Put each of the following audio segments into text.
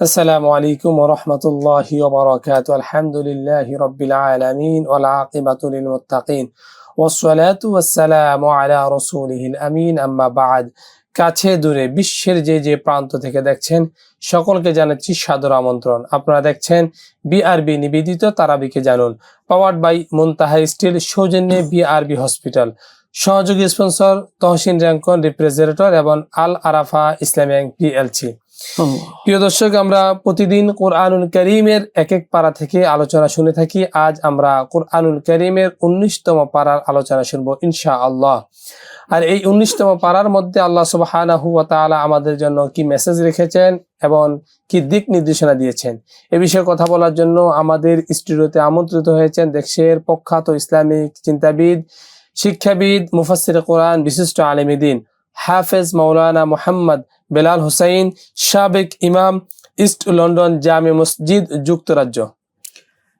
السلام عليكم ورحمة الله وبركاته الحمد لله رب العالمين والعاقبة للمتقين والصلاة والسلام على رسوله الأمين أما بعد কাছে দূরে বিশ্বের যে যে প্রান্ত থেকে দেখছেন সকলকে জানাচ্ছি সাদর আমন্ত্রণ আপনারা দেখছেন বিআরবি নিবেদিত তারাবিকে জানুন পাওয়ার্ড বাই মুনতাহা স্টিল সৌজন্যে বিআরবি হসপিটাল সহযোগী স্পন্সর তহসিন র্যাঙ্কন রিপ্রেজেন্টেটর এবং আল আরাফা ইসলামী ব্যাংক পিএলসি প্রিয় দর্শক, আমরা প্রতিদিন কোরআনুল করিমের এক এক পারা থেকে আলোচনা শুনে থাকি। আজ আমরা কোরআনুল করিমের উনিশতম পারার আলোচনা শুনব ইনশা আল্লাহ আর এই উনিশতম পারার মধ্যে আল্লাহ তাআলা আমাদের জন্য কি মেসেজ রেখেছেন এবং কি দিক নির্দেশনা দিয়েছেন, এ বিষয়ে কথা বলার জন্য আমাদের স্টুডিওতে আমন্ত্রিত হয়েছেন দেশের প্রখ্যাত ইসলামিক চিন্তাবিদ, শিক্ষাবিদ, মুফাসসির কোরআন, বিশিষ্ট আলেমিদিন হাফেজ মৌলানা মোহাম্মদ বেলাল হুসাইন সাবেক ইমাম ইস্ট লন্ডন জামে মসজিদ যুক্তরাজ্য।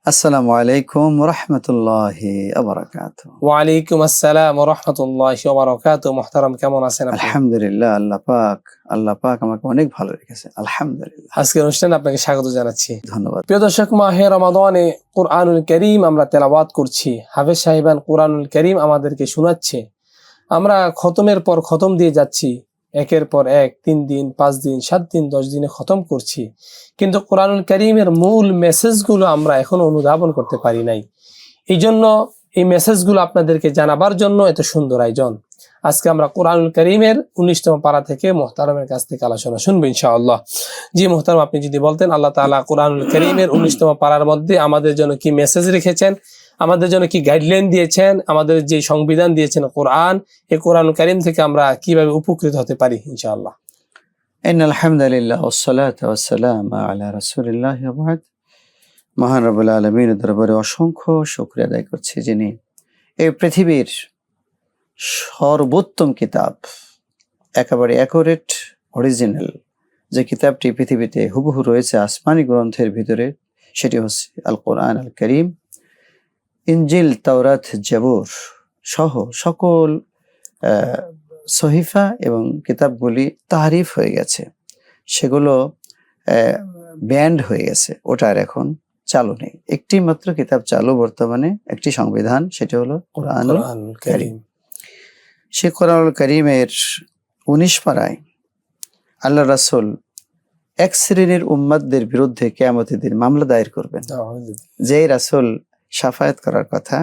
আসসালামু আলাইকুম রহমতুল্লাহি আবরাকাত ওয়ালাইকুম আসসালাম রহমতুল্লাহ বারকাত মোহতারাম কেমন আছেন আলহামদুলিল্লাহ আল্লাহ পাক আল্লাহ পাক আমাকে অনেক ভালো রেখেছে আলহামদুলিল্লাহ। আজকের অনুষ্ঠানে আপনাকে স্বাগত জানাচ্ছি। ধন্যবাদ। প্রিয় দর্শক মাহে রমাদানে কোরআনুল করিম আমরা তেলাওয়াত করছি। হাফেজ সাহেবান কোরআনুল করিম আমাদেরকে শোনাচ্ছে। আমরা খতমের পর খতম দিয়ে যাচ্ছি। একের পর এক, তিন দিন, পাঁচ দিন, সাত দিন, দশ দিনে খতম করছি। কিন্তু কোরআনুল করিমের মূল মেসেজগুলো আমরা এখনও অনুধাবন করতে পারি নাই। এই জন্য এই মেসেজগুলো আপনাদেরকে জানাবার জন্য এত সুন্দর আয়োজন। আজকে আমরা কোরআনুল করিমের উনিশতম পাড়া থেকে মোহতারমের কাছ থেকে আলোচনা শুনব ইনশাআল্লাহ। জি মোহতারম, আপনি যদি বলতেন আল্লাহ তাআলা কোরআনুল করিমের উনিশতম পাড়ার মধ্যে আমাদের জন্য কি মেসেজ রেখেছেন? আমাদের জন্য কি গাইডলাইন দিয়েছেন? আমাদের যে সংবিধান দিয়েছেন কোরআন, এই কোরআন করিম থেকে আমরা কীভাবে উপকৃত হতে পারি ইনশাআল্লাহ? ইন আলহামদুলিল্লাহ, ওয়াসসালাত ওয়াসসালাম আলা রাসূলিল্লাহ ওয়া বাদ মহান রব্বুল আলামিনের দরবারে অসংখ্য শুকরিয়া আদায় করছি যিনি এই পৃথিবীর সর্বোত্তম কিতাব, একেবারে অ্যাকোরেট অরিজিনাল যে কিতাবটি পৃথিবীতে হুবহু রয়েছে আসমানি গ্রন্থের ভিতরে, সেটি হচ্ছে আল কোরআন আল করিম ইনজিল তাওরাত জাবুর সহ সকল সহিফা এবং কিতাবগুলি তাহারিফ হয়ে গেছে। সেগুলো ব্যান্ড হয়ে গেছে। ওটার এখন চালু নেই। একটি মাত্র কিতাব চালু বর্তমানে একটি সংবিধান সেটি হলো কোরআনুল করিম। সে কোরআনুল করিমের উনিশ পাড়ায় আল্লাহ রাসুল এক শ্রেণির উম্মাদদের বিরুদ্ধে কেয়ামতের দিন মামলা দায়ের করবেন। যেই রাসূল সাফায়াত করার কথা।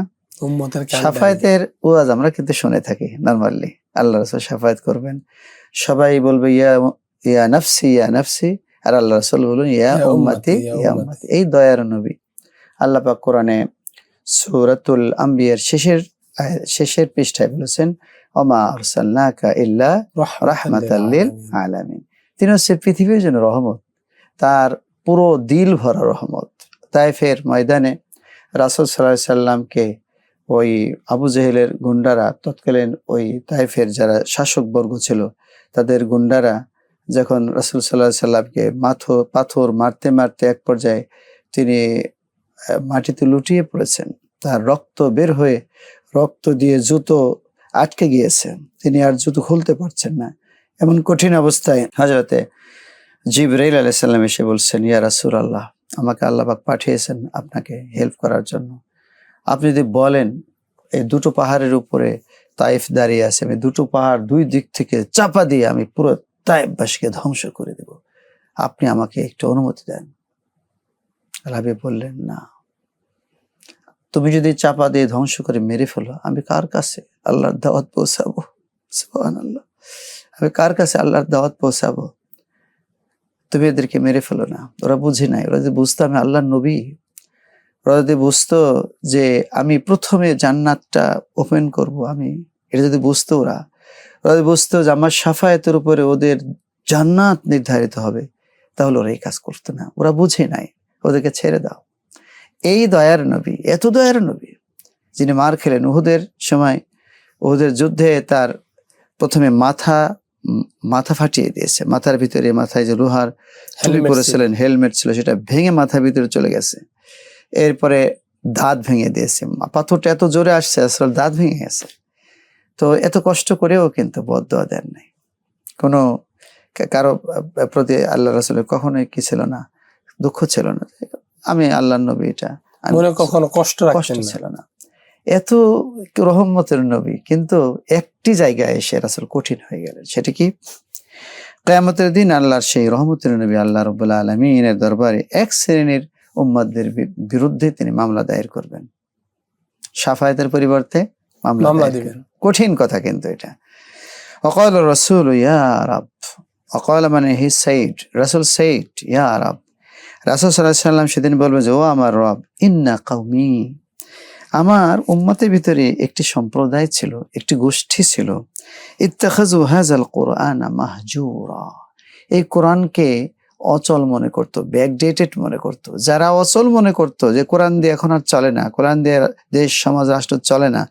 সাফায়াতের ওয়াজ আমরা কিন্তু শুনে থাকি নর্মালি আল্লাহ রাসূল সাফায়াত করবেন। সবাই বলবে ইয়া ইয়া নাফসি ইয়া নাফসি। আর আল্লাহ রাসূল বলবেন ইয়া উম্মতি, ইয়া উম্মতি। এই দয়ার নবী। আল্লাহ পাক কোরআনে সূরাতুল আম্বিয়ার শেষের শেষের পৃষ্ঠায় বলেছেন ওমা আরসালনাকা ইল্লা রাহমাতাল লিল আলামিন। তিনি হচ্ছে পৃথিবীর জন্য রহমত। তার পুরো দিল ভরা রহমত। তাইফের ময়দানে রাসূল সাল্লাল্লাহু সাল্লামকে ওই আবু জেহেলের গুন্ডারা, তৎকালীন ওই তাইফের যারা শাসক বর্গ ছিল, তাদের গুন্ডারা যখন রাসূল সাল্লাহ সাল্লামকে মাথো, পাথর মারতে মারতে এক পর্যায়ে তিনি মাটিতে লুটিয়ে পড়েছেন। তার রক্ত বের হয়ে রক্ত দিয়ে জুতো আটকে গিয়েছে। তিনি আর জুতো খুলতে পারছেন না। এমন কঠিন অবস্থায় হাজরতে জিবরাইল আলাইসাল্লাম এসে বলছেন, ইয়া রাসূল আল্লাহ আমাকে আল্লাহ পাক পাঠিয়েছেন আপনাকে হেল্প করার জন্য। আপনি যদি বলেন, এই দুটো পাহাড়ের উপরে তাইফ দাঁড়িয়ে আছে, আমি দুটো পাহাড় দুই দিক থেকে চাপা দিয়ে আমি পুরো তাইফবাসীকে ধ্বংস করে দেব। আপনি আমাকে একটু অনুমতি দেন। রাবি বললেন, না। তুমি যদি চাপা দিয়ে ধ্বংস করে মেরে ফেলো, আমি কার কাছে আল্লাহর দাওয়াত পৌঁছাবো? সুবহানাল্লাহ। আমি কার কাছে আল্লাহর দাওয়াত পৌঁছাবো? তুমি এদেরকে মেরে ফেলো না। ওরা বুঝে নাই। ওরা যদি বুঝতো আমি আল্লাহ নবী, ওরা যদি বুঝতো যে আমি প্রথমে জান্নাতটা ওপেন করব আমি, এটা যদি বুঝতো ওরা ওরা যদি বুঝতো যে আমার সাফায়াতের উপরে ওদের জান্নাত নির্ধারিত হবে, তাহলে ওরা এই কাজ করতো না। ওরা বুঝে নাই। ওদেরকে ছেড়ে দাও। এই দয়ার নবী, এত দয়ার নবী, যিনি মার খেলেন উহুদের সময়, উহুদের যুদ্ধে তার প্রথমে মাথা মাথা ফাটিয়ে দিয়েছে। মাথার ভিতরে মাথায় যে লোহার টুপি। পরেছিলেন হেলমেট ছিল সেটা ভেঙে মাথার ভিতরে চলে গেছে। এরপরে দাঁত ভেঙে দিয়েছে। পাথরটা এত জোরে আসছে আসলে দাঁত ভেঙে গেছে। তো এত কষ্ট করেও কিন্তু বদয়া দেন নাই। কোনো কারও প্রতি আল্লাহ রাসুলের কখনোই কি ছিল না দুঃখ ছিল না। আমি আল্লাহ নবী এটা আমি- কখনো কষ্ট কষ্ট ছিল না। এত রহমতের নবী কিন্তু একটি জায়গায় এসে রাসুল কঠিন হয়ে গেলেন। সেটা কি? কেয়ামতের দিন আল্লাহর সেই রহমতের নবী আল্লাহ রবুল্লা আলমিনের দরবারে এক শ্রেণির উম্মাদের বিরুদ্ধে তিনি মামলা দায়ের করবেন। সাফায়াতের পরিবর্তে মামলা দিবেন। কঠিন কথা কিন্তু এটা। অকাল রসুল ইয়া রাব। অকাল মানে হি সাইড রাসুল সাইড ইয়া রাব। রাসুল সাল্লাহ সাল্লাম সেদিন বলবে যে ও আমার রব ইন্না কাউমি আমার উম্মতের ভিতরে একটি সম্প্রদায় ছিল, একটি গোষ্ঠী ছিল। ইত্তাখাজু হাজাল কোরআন মাহজুরা। এই কোরআনকে অচল মনে করত, ব্যাকডেটেড মনে করত। যারা অচল মনে করত যে কোরআন দিয়ে এখন আর চলে না, কোরআন দিয়ে দেশ, সমাজ, রাষ্ট্র চলে না,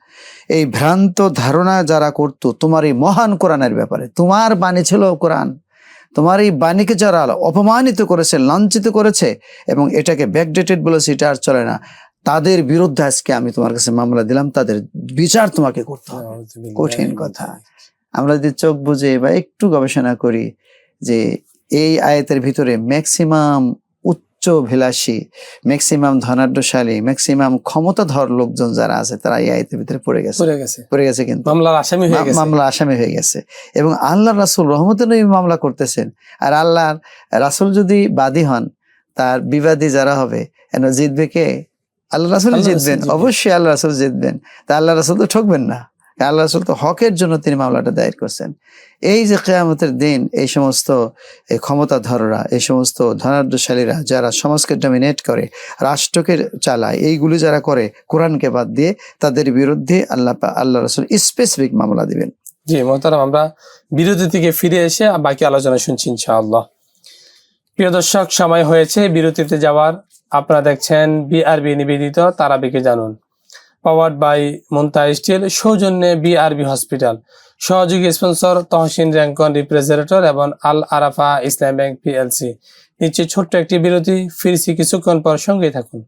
এই ভ্রান্ত ধারণা যারা করত, তোমার এই মহান কোরআনের ব্যাপারে, তোমার বাণী ছিল কোরআন। তোমার এই বাণীকে যারা অপমানিত করেছে, লাঞ্ছিত করেছে, এবং এটাকে ব্যাকডেটেড বলেছে, এটা আর চলে না। তাদের বিরুদ্ধে আজকে আমি তোমার কাছে মামলা দিলাম তাদের বিচার তোমাকে করতে হবে। কঠিন কথা। আমরা যদি চোখ বুঝে বা একটু গবেষণা করি যে এই আয়াতের ভিতরে ম্যাক্সিমাম উচ্চ ভিলাসী ম্যাক্সিমাম ধনাঢ্যশালী ম্যাক্সিমাম ক্ষমতাধর লোকজন যারা আছে তারা এই আয়াতের ভিতরে পড়ে গেছে। পড়ে গেছে। পড়ে গেছে কিন্তু। মামলার আসামি হয়ে গেছে। মামলা আসামি হয়ে গেছে। এবং আল্লাহ রাসুল রহমতের মামলা করতেছেন। আর আল্লাহ রাসুল যদি বাদী হন তার বিবাদী যারা হবে এন জিতবে কে? আল্লাহ রাসুল জিতবেন। অবশ্যই আল্লাহ রাসুল জিতবেন। তা আল্লাহ রাসুল তো ঠকবেন না। আল্লাহ রাসুল তো হকের জন্য তিনি মামলাটা দায়ের করছেন। এই যে কেয়ামতের দিন এই সমস্ত ক্ষমতাধররা এই সমস্ত ধনাঢ্যশালীরা যারা সমাজকে ডমিনেট করে রাষ্ট্রকে চালায় এইগুলি যারা করে কোরআনকে বাদ দিয়ে তাদের বিরুদ্ধে আল্লাহ আল্লাহ রাসুল স্পেসিফিক মামলা দিবেন। জি মোহতারাম আমরা বিরতি থেকে ফিরে এসে বাকি আলোচনা শুনছি ইনশাআল্লাহ। প্রিয় দর্শক সময় হয়েছে বিরতিতে যাওয়ার। আপনারা দেখছেন বিআরবি নিবেদিত তারাবিকে জানুন। পাওয়ার্ড বাই মুন্তা স্টিল সৌজন্যে বিআরবি হসপিটাল সহযোগী স্পন্সর তহসিন র্যাঙ্কন রিপ্রেজেন্টেটর এবং আল আরাফা ইসলাম ব্যাংক পিএলসি নিচে ছোট্ট একটি বিরতি, ফিরছি কিছুক্ষণ পর সঙ্গেই থাকুন।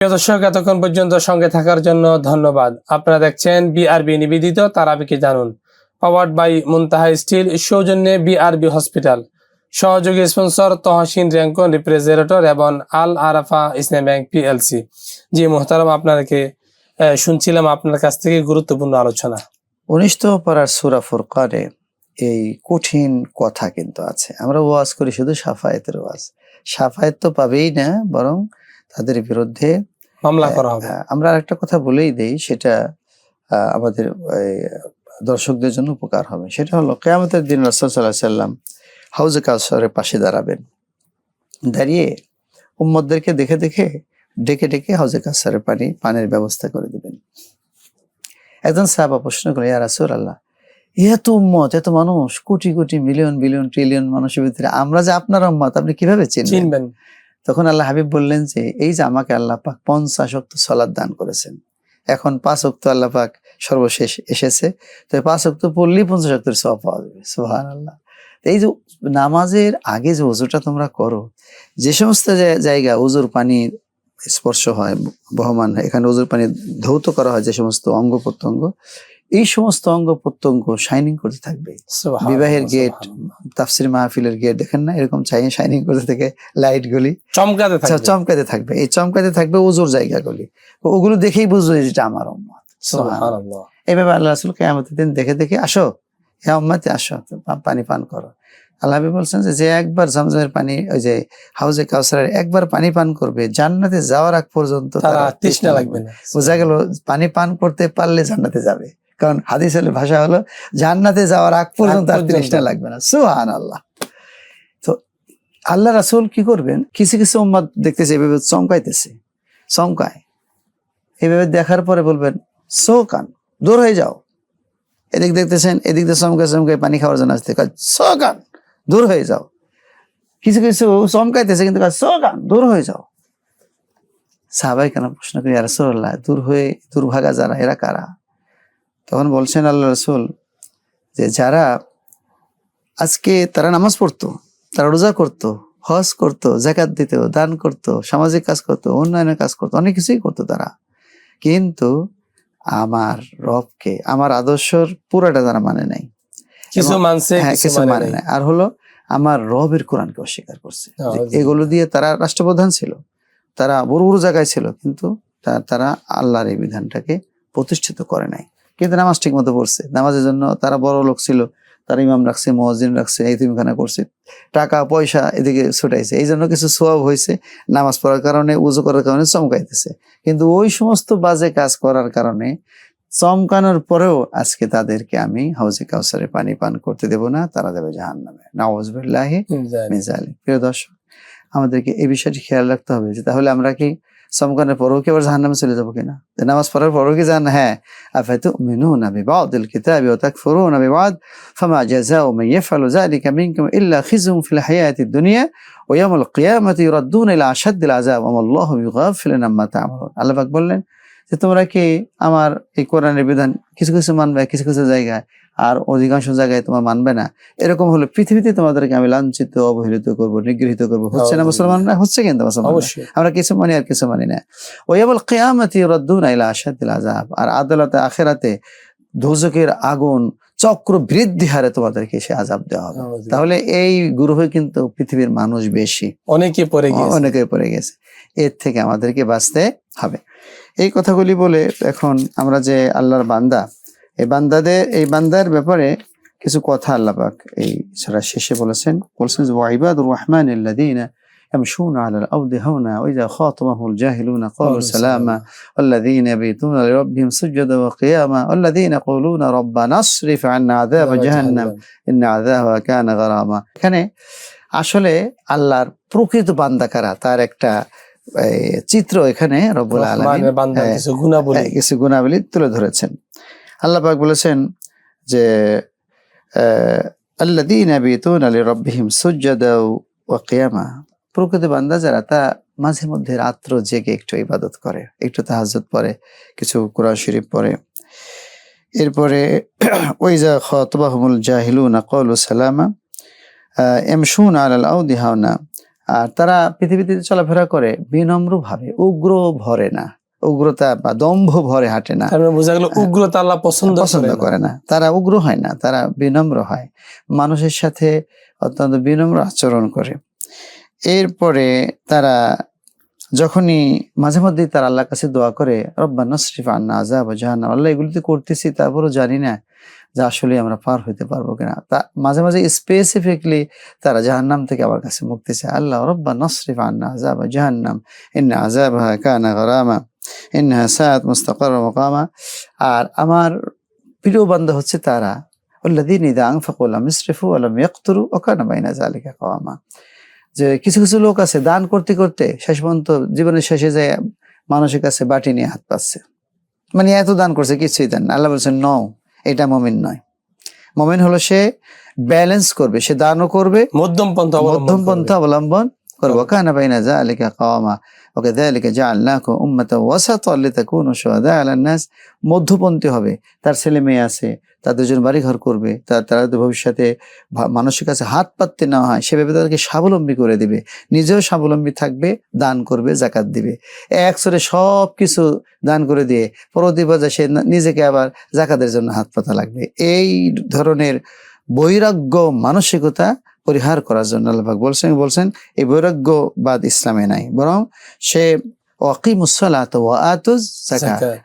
প্রিয় দর্শক, এতক্ষণ পর্যন্ত সঙ্গে থাকার জন্য ধন্যবাদ। আপনারা দেখছেন বিআরবি নিবেদিত, তারাবিকে জানুন। পাওয়ার্ড বাই মুনতাহা স্টিল, সৌজন্যে বিআরবি হসপিটাল সহযোগী স্পন্সর তহসিন র্যাঙ্কন রিপ্রেজেন্টেটর এবং আল আরাফা ইসলাম ব্যাংক পিএলসি জি মোহতারাম আপনাকে শুনছিলাম আপনার কাছ থেকে গুরুত্বপূর্ণ আলোচনা। উনিশতম পাড়ার সুরা ফুরকানে এই কঠিন কথা কিন্তু আছে। আমরা ওয়াজ করি শুধু সাফায়েতের ওয়াজ। সাফায়েত তো পাবেই না, বরং তাদের বিরুদ্ধে মামলা করা হবে। আমরা একটা কথা বলেই দেই সেটা আমাদের দর্শকদের জন্য উপকার হবে। সেটা হলো কেয়ামতের দিন রাসূল সাল্লাহ সাল্লাম হাউজে কাউসারের পাশে দাঁড়াবেন। দাঁড়িয়ে উম্মদদেরকে দেখে দেখে ডেকে ডেকে হাউজে কাউসারের পানি পানির ব্যবস্থা করে দিবেন। একজন সাহাবা প্রশ্ন করে ইয়া রাসূল আল্লাহ এত উম্মত এত মানুষ crore crore million billion trillion মানুষের ভিতরে আমরা যে আপনার উম্মত আপনি কীভাবে চিনবেন। তখন আল্লাহ হাবিব বললেন যে, এই যে আমাকে আল্লাহ পাক পঞ্চাশ অক্ত সলাদ দান করেছেন। এখন পাঁচ অক্ত আল্লাহ পাক সর্বশেষ এসেছে। তো পাঁচ অক্ত পড়লেই পঞ্চাশ অক্তের সব পাওয়া যাবে। সুহান আল্লাহ এই যে নামাজের আগে যে উজুটা তোমরা করো, যে সমস্ত জায়গা উজুর পানি স্পর্শ হয়, বহমান এখানে উজুর পানি ধৌত করা হয় যে সমস্ত অঙ্গ প্রত্যঙ্গ এই সমস্ত অঙ্গ প্রত্যঙ্গ শাইনিং করতে থাকবে। বিবাহের গেট তাফসির মাহফিলের গেট দেখেন না? এরকম শাইনিং করতে থাকে লাইট গুলি। চমকাতে আচ্ছা, থাকবে। চমকাতে থাকবে। এই চমকাতে থাকবে উজুর জায়গাগুলি ওগুলো দেখেই বুঝবে যে এটা আমার উম্মত। সুবহানাল্লাহ। আল্লাহ রাসুল কেয়ামতের দিন দেখে দেখে আসো। হ্যাঁ উম্মাতে আসো। পানি পান করো। আল্লাহ বলছেন যে একবার জমজমের পানি ওই যে হাউজে কাউসারের একবার পানি পান করবে জান্নাতে যাওয়ার আগ পর্যন্ত তারা তৃষ্ণা লাগবে না। বোঝা গেল পানি পান করতে পারলে জান্নাতে যাবে। কারণ হাদিসের ভাষা হলো জান্নাতে যাওয়ার আগ পর্যন্ত আর। তৃষ্ণা লাগবে না। সুহান আল্লাহ তো আল্লাহ রাসূল কি করবেন? কিছু কিছু উম্মাদ দেখতেছে এভাবে চমকাইতেছে। চমকায়। এভাবে দেখার পরে বলবেন সোকান দূর হয়ে যাও। এদিক দেখতেছেন এদিক দিয়ে চমকায় চমকায় পানি খাওয়ার জন্য আসতে কয় সোকান দূর হয়ে যাও। কিছু কিছু চমকাইতেছে কিন্তু কয় সোকান দূর হয়ে যাও। সাহাবাই কেন প্রশ্ন করি রাসূলুল্লাহ দূর হয়ে দুর্ভাগা যারা এরা কারা? তখন বলছেন আল্লাহ রসুল যে যারা আজকে তারা নামাজ পড়তো তারা রোজা করতো হজ করতো জাকাত দিত দান করতো সামাজিক কাজ করতো উন্নয়নের কাজ করতো অনেক কিছুই করতো তারা। কিন্তু আমার রবকে আমার আদর্শর পুরাটা তারা মানে নাই। কিছু মানছে হ্যাঁ কিছু মানে মানে নাই। আর হলো আমার রবের কোরআনকে অস্বীকার করছে। এগুলো দিয়ে তারা রাষ্ট্রপ্রধান ছিল। তারা বড় বড় জায়গায় ছিল কিন্তু তারা আল্লাহর এই বিধানটাকে প্রতিষ্ঠিত করে নাই। কিন্তু নামাজ ঠিক মতো পড়ছে। নামাজের জন্য তারা বড় লোক ছিল তারা ইমাম রাখছে মহাজিন রাখছে এইতিমখানা করছে। টাকা পয়সা এদিকে ছুটাইছে। এই জন্য কিছু সোয়াব হয়েছে নামাজ পড়ার কারণে উজু করার কারণে চমকাইতেছে। কিন্তু ওই সমস্ত বাজে কাজ করার কারণে চমকানোর পরেও আজকে তাদেরকে আমি হাউজে কাউসারে পানি পান করতে দেব না তারা দেবে জাহান নামে নওয়াজবিল্লাহি প্রিয় দর্শক আমাদেরকে এই বিষয়টি খেয়াল রাখতে হবে যে তাহলে আমরা কি সমকানে পরেও কি আবার জাহান নামে চলে যাবো কিনা নামাজ পড়ার পরেও কি জান হ্যাঁ আফাতু মিনু নাবি বাদ আল কিতাব ওয়া তাকফুরু নাবি বাদ ফামা জাযাউ মান ইয়াফআলু যালিকা মিনকুম ইল্লা খিজুম ফিল হায়াতি দুনিয়া ওয়া ইয়াউমুল কিয়ামাতি ইউরাদ্দুনা ইলা আশাদ্দিল আযাব ওয়া আল্লাহু ইউগাফিলু আম্মা তা'মালুন আল্লাহ পাক বললেন যে তোমরা কি আমার এই কোরআনের বিধান কিছু কিছু মানবে কিছু কিছু জায়গায়? আর অধিকাংশ জায়গায় তোমার মানবে না। এরকম হলে পৃথিবীতে তোমাদেরকে আমি লাঞ্ছিত অবহেলিত করব নিগৃহীত করব। হচ্ছে না মুসলমানরা? হচ্ছে কিন্তু মুসলমান আমরা কিছু মানি আর কিছু মানি না। ওয়াবুল কিয়ামতি রদ্দুন ইলা আশাদিল আযাব। আর আদালতে আখেরাতে দোজকের আগুন চক্র বৃদ্ধি হারে তোমাদেরকে সে আযাব দেওয়া হবে। তাহলে এই গ্রহে কিন্তু পৃথিবীর মানুষ বেশি। অনেকে পড়ে গিয়েছে অনেকে পড়ে গেছে। এর থেকে আমাদেরকে বাঁচতে হবে। এই কথাগুলি বলে এখন আমরা যে আল্লাহর বান্দা এই বান্দাদের এই বান্দার ব্যাপারে কিছু কথা আল্লাহ পাক এই সারা শেষে বলেছেন বলছেন যে ওয়াইবাদুর রহমান আল্লাযীনা يمشون على الأرض هونا وإذا خاطبهم الجاهلون قالوا سلاما والذين يبيتون لربهم سجدا وقياما والذين يقولون ربنا اصرف عنا عذاب جهنم ইন্না আযাবা কানা গারামা এখানে আসলে আল্লাহর প্রকৃত বান্দা কারা তার একটা এই, চিত্র এখানে রব্বুল আলামিন হ্যাঁ, কিছু গুণাবলী। হ্যাঁ, কিছু গুণাবলী তুলে ধরেছেন। আল্লাহ পাক বলেছেন যে সুজদা ওয়া কিয়ামা। প্রকৃত বান্দা যারা তা মাঝে মধ্যে রাত্র জেগে একটু ইবাদত করে একটু তাহাজ্জুদ পড়ে কিছু কোরআন শরীফ পড়ে। এরপরে ওইজা খাতাবাহুমুল জাহিলুনা ক্বালু সালামা আহ, এমশুনা আলাল আউদি হাওনা। আর তারা পৃথিবীতে চলাফেরা করে বিনম্র ভাবে উগ্র ভরে না। উগ্রতা বা দম্ভ ভরে হাঁটে না। মানে বোঝা গেল উগ্রতা আল্লাহ পছন্দ পছন্দ করে না। তারা উগ্র হয় না তারা বিনম্র হয়। মানুষের সাথে অত্যন্ত বিনম্র আচরণ করে। এরপরে তারা যখনই মাঝে মধ্যে তারা আল্লাহর কাছে দোয়া করে রব্বা নসরিফ আন্না আজাব জাহান্নাম আল্লাহ এগুলিতে করতেছি তারপরও জানি না যে আসলে আমরা পার হইতে পারব কিনা। তা মাঝে মাঝে স্পেসিফিকলি তারা জাহান্নাম থেকে আমার কাছে মুক্তি চায়। আল্লাহ রব্বা নসরিফ আন্না আজাব জাহান্নাম। ইন্না আজাব কানা গরামা। ইন্না সাত মুস্তাকর মোকামা। আর আমার প্রিয় বান্ধব হচ্ছে তারা। আল্লাদিন ইদা আংফাক আলাম ইসরিফু আলাম ইয়াকতুরু ওকানা বাইনা জালিকা কওয়ামা। যে কিছু কিছু লোক আছে দান করতে করতে শেষ পর্যন্ত জীবনের শেষে যায় মানুষের কাছে বাটি নিয়ে হাত পাচ্ছে। মানে এত দান করছে, কিছুই দেন আল্লাহ বলছেন নও। এটা মমিন নয়। মমিন হলো সে ব্যালেন্স করবে সে দানও করবে মধ্যম পন্থা মধ্যম পন্থা অবলম্বন করব। আচ্ছা। কানা বাইনা যা আলিকা কামা ওকে দেয় লিখে যা আল্লাহ উম্মাত তো আল্লি তা কোন আল্লাহ মধ্যপন্থী হবে তার ছেলে মেয়ে আছে তাদের জন্য বাড়ি ঘর করবে তার ভবিষ্যতে মানুষের কাছে হাত পাততে না হয় সেভাবে তাদেরকে স্বাবলম্বী করে দিবে। নিজেও স্বাবলম্বী থাকবে, দান করবে, জাকাত দিবে। একসরে সব কিছু দান করে দিয়ে পরবর্তী পর্যায়ে সে নিজেকে আবার জাকাতের জন্য হাত পাতা লাগবে। এই ধরনের বৈরাগ্য মানসিকতা পরিহার করার জন্য আল্লাহ বলছেন বলছেন, এই বৈরাগ্যবাদ ইসলামে নাই। বরং সে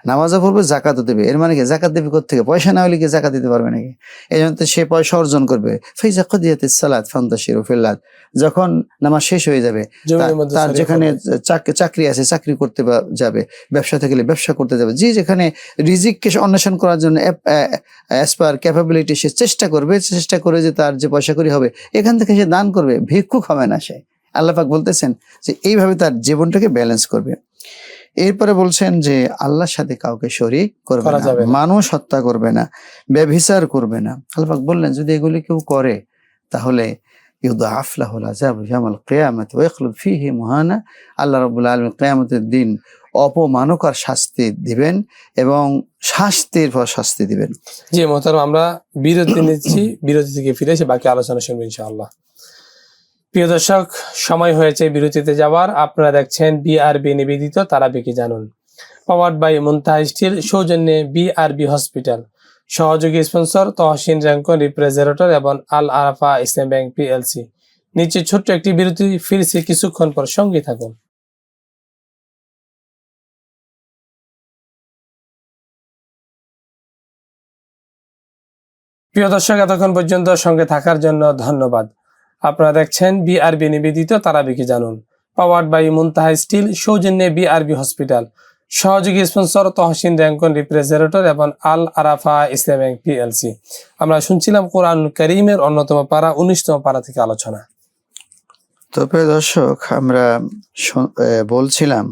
নামাজও পড়বে জাকাতও দেবে। এর মানে কি? জাকাত দেবে থেকে পয়সা না হলে কি জাকাত দিতে পারবে নাকি? এই জন্য সে পয়সা অর্জন করবে। ফৈজা কদিয়াতে সালাত ফান্তাশির ফিল্লাত যখন নামাজ শেষ হয়ে যাবে তার- যেখানে চাকরি আছে চাকরি করতে যাবে ব্যবসা থাকলে ব্যবসা করতে যাবে। যে যেখানে রিজিককে সে অন্বেষণ করার জন্য অ্যাজ পার ক্যাপাবিলিটি সে চেষ্টা করবে চেষ্টা করে যে তার যে পয়সা করি হবে এখান থেকে সে দান করবে। ভিক্ষুক হবে না সে। আল্লাহ পাক বলতেছেন যে এইভাবে তার জীবনটাকে ব্যালেন্স করবে। এরপরে বলছেন যে আল্লাহর সাথে কাউকে শরিক করবে না মানুষ হত্যা করবে না ব্যভিচার করবে না। আল্লাহ পাক বললেন যদি এগুলি কেউ করে তাহলে ইউদাফ লাহুল আযাব ইয়াউমাল কিয়ামাত ওয়া ইয়াখলুদ মুহানা। আল্লাহ রাব্বুল আলামিন কিয়ামতের দিন অপমানকর শাস্তি দিবেন এবং শাস্তির পর শাস্তি দিবেন। জি মোহতারাম আমরা বিরতি নিচ্ছি বিরতি থেকে ফিরে এসে বাকি আলোচনা শুনব ইনশাআল্লাহ। প্রিয় দর্শক, সময় হয়েছে বিরতিতে যাওয়ার। আপনারা দেখছেন বিআরবি নিবেদিত তারা তারাবিকে জানুন। পাওয়ার্ড বাই মুনতাহা স্টিল, সৌজন্যে বিআরবি হসপিটাল সহযোগী স্পন্সর তহসিন র্যাঙ্কন রিপ্রেজারেটর এবং আল আরাফা ইসলাম ব্যাংক পিএলসি নিচে ছোট্ট একটি বিরতি, ফিরছি কিছুক্ষণ পর সঙ্গে থাকুন। প্রিয় দর্শক, এতক্ষণ পর্যন্ত সঙ্গে থাকার জন্য ধন্যবাদ। আপনারা দেখছেন বিআরবি নিবেদিত তারা তারাবিকে জানুন। পাওয়ার্ড বাই মুনতাহা স্টিল সৌজন্যে বিআরবি হসপিটাল সহযোগী স্পন্সর তহসিন র্যাঙ্কন রিপ্রেজারেটর এবং আল আরাফা ইসলাম ব্যাংক পিএলসি আমরা শুনছিলাম কোরআন করিমের অন্যতম পাড়া উনিশতম পারা থেকে আলোচনা। তো প্রিয় দর্শক, আমরা বলছিলাম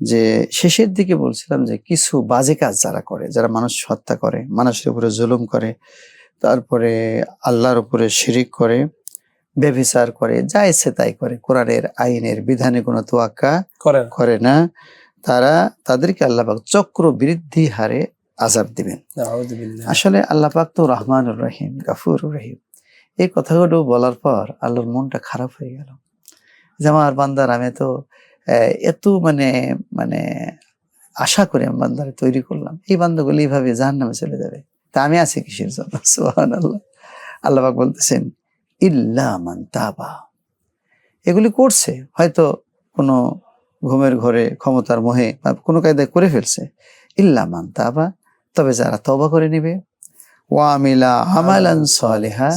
যে, শেষের দিকে বলছিলাম যে, কিছু বাজে কাজ যারা করে, যারা মানুষ হত্যা করে, মানুষের উপরে জুলুম করে, তারপরে আল্লাহর উপরে শিরিক করে ব্যভিচার করে যা ইচ্ছে তাই করে। কোরআনের আইনের বিধানে কোনো তোয়াক্কা করে না। তারা তাদেরকে আল্লাহ পাক চক্র বৃদ্ধি হারে আজাব দিবেন। আসলে আল্লাহ পাক তো রহমানুর রহিম গাফুর রহিম। এই কথাগুলো বলার পর আল্লাহর মনটা খারাপ হয়ে গেল। যে আমার বান্দার আমি তো আহ, এত মানে মানে আশা করে আমি বান্দারে তৈরি করলাম। এই বান্দাগুলো এইভাবে জাহান নামে চলে যাবে। তা আমি আছি কিসের জন্য? সুহান আল্লাহ আল্লাপাক বলতেছেন ইল্লা মান তাবা। এগুলি করছে হয়তো কোনো ঘুমের ঘরে ক্ষমতার মোহে বা কোনো কায়দায় করে ফেলছে। ইল্লা মান তাবা তবে যারা তবা করে নিবে। ওয়ামিলা আমালান সালেহা।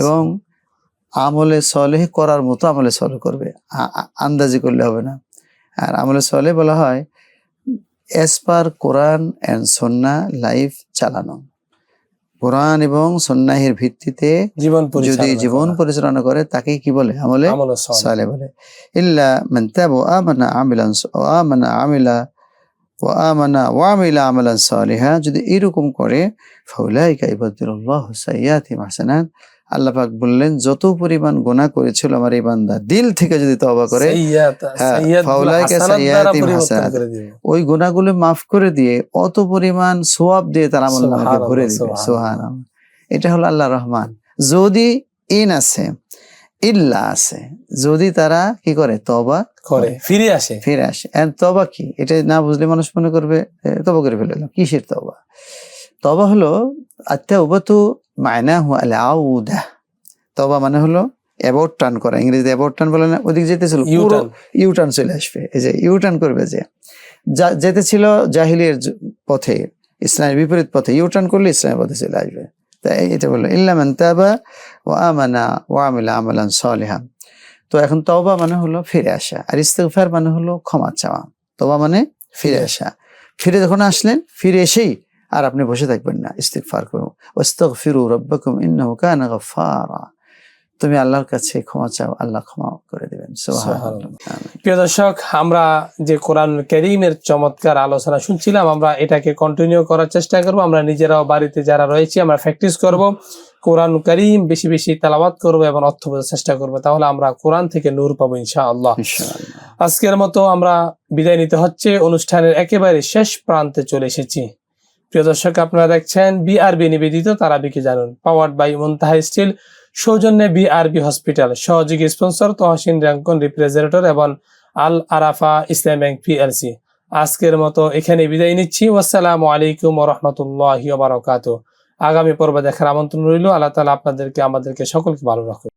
এবং আমলে সলেহ করার মতো আমলে সলে করবে। আন্দাজি করলে হবে না। আর আমলে সলে বলা হয় as per Quran and Sunnah life চালানো। কোরআন এবং সন্ন্যাহের ভিত্তিতে জীবন যদি জীবন পরিচালনা করে তাকে কি বলে? আমলে ও। সালে বলে। ইল্লা মান তাবা আমানা আমিলান ওয়া আমানা আমিলা ও আমানা ওয়া আমিলা আমালান সালিহা। যদি এরকম করে ফাউলাইকা ইবাদুল্লাহ সাইয়াতি হাসানাত আল্লাহ পাক বললেন যত পরিমাণ গোনা করেছিল আমার এই বান্দা দিল থেকে যদি তওবা করে হ্যাঁ। ওই গুনাহগুলো মাফ করে দিয়ে অত পরিমাণ সোয়াব দিয়ে তার আমল নামাকে ভরে দিবে। সুবহানাল্লাহ। এটা হলো আল্লাহ রহমান। যদি ইন আছে ইল্লা আছে যদি তারা কি করে? তবা করে ফিরে আসে। ফিরে আসে। তবা কি? এটা না বুঝলে মানুষ মনে করবে তবা করে ফেললাম কিসের তবা তবা হলো আত্মা তো মায়না হু আল আউদা। তবা মানে হলো অ্যাবাউট টার্ন করা। ইংরেজিতে অ্যাবাউট টার্ন বলে না ওদিক যেতেছিল পুরো ইউটার্ন ইউটার্ন চলে আসবে। এই যে ইউটার্ন করবে যে। যেতেছিল জাহিলিয়ার পথে ইসলামের বিপরীত পথে। ইউটার্ন করলে ইসলামের পথে চলে আসবে। তাই এটা বলল ইল্লামান তাবা ও আমানা ও আমিলা আমালান সালিহা। তো এখন তওবা মানে হলো ফিরে আসা। আর ইস্তেগফার মানে হলো ক্ষমা চাওয়া। তওবা মানে ফিরে আসা। ফিরে যখন আসলেন ফিরে এসেই আর আপনি বসে থাকবেন না ইস্তেগফার করুন। ওয়াস্তাগফিরু রাব্বাকুম ইন্নাহু কানা তুমি আল্লাহর কাছে ক্ষমা চাও আল্লাহ ক্ষমা করে দিবেন। প্রিয় দর্শক আমরা যে কোরআন করিমের চমৎকার আলোচনা শুনছিলাম আমরা এটাকে কন্টিনিউ করার চেষ্টা করব। আমরা নিজেরাও বাড়িতে যারা রয়েছি আমরা প্র্যাকটিস করব। কোরআন করিম বেশি বেশি তেলাওয়াত করব এবং অর্থ বোঝার চেষ্টা করব। তাহলে আমরা কোরআন থেকে নূর পাবো ইনশাআল্লাহ। আজকের মতো আমরা বিদায় নিতে হচ্ছে। অনুষ্ঠানের একেবারে শেষ প্রান্তে চলে এসেছি। প্রিয় দর্শক, আপনারা দেখছেন বিআরবি নিবেদিত, তারাবিকে জানুন। পাওয়ার্ড বাই মুনতাহা স্টিল সৌজন্যে বিআরবি হসপিটাল সহযোগী স্পন্সর তহসিন র্যাঙ্কন রিপ্রেজারেটর এবং আল আরাফা ইসলাম ব্যাংক পিএলসি আজকের মতো এখানে বিদায় নিচ্ছি। আসসালামু আলাইকুম রহমতুল্লাহ বারকাত আগামী পর্ব দেখার আমন্ত্রণ রইল। আল্লাহ তালা আপনাদেরকে, আমাদেরকে সকলকে ভালো রাখুন